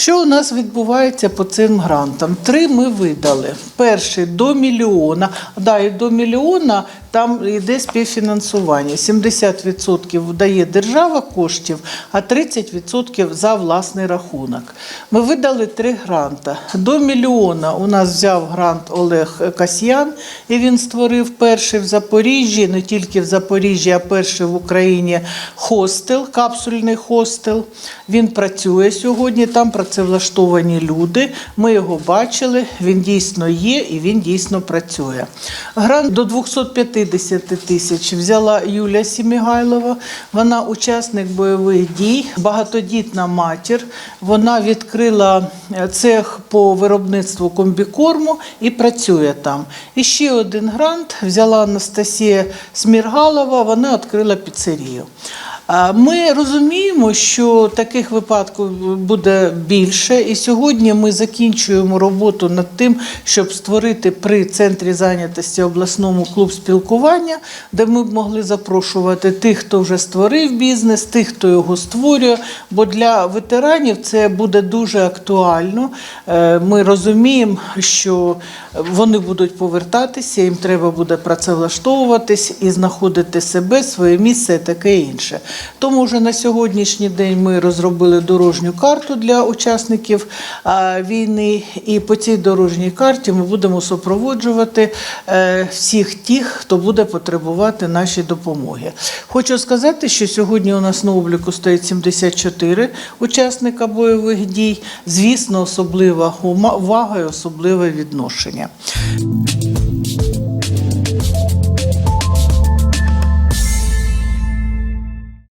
Що у нас відбувається по цим грантам? Три ми видали. Перший до мільйона. Да, і до мільйона там йде співфінансування. 70% дає держава коштів, а 30% за власний рахунок. Ми видали три гранта. До мільйона у нас взяв грант Олег Касьян, і він створив перший в Запоріжжі, не тільки в Запоріжжі, а перший в Україні хостел, капсульний хостел. Він працює сьогодні, там працевлаштовані люди. Ми його бачили, він дійсно є і він дійсно працює. Грант до 250 тисяч взяла Юлія Сімігайлова. Вона учасник бойових дій, багатодітна матір. Вона відкрила е, цех по виробництву комбікорму і працює там. І ще один грант взяла Анастасія Сміргалова, вона відкрила піцерію. Ми розуміємо, що таких випадків буде більше, і сьогодні ми закінчуємо роботу над тим, щоб створити при центрі зайнятості обласному клуб спілкування, де ми б могли запрошувати тих, хто вже створив бізнес, тих, хто його створює. Бо для ветеранів це буде дуже актуально. Е, Ми розуміємо, що вони будуть повертатися, їм треба буде працевлаштовуватись і знаходити себе, своє місце і таке інше. Тому вже на сьогоднішній день ми розробили дорожню карту для учасників війни, і по цій дорожній карті ми будемо супроводжувати е, всіх тих, хто буде потребувати нашої допомоги. Хочу сказати, що сьогодні у нас на обліку стоїть 74 учасника бойових дій. Звісно, особлива увага і особливе відношення.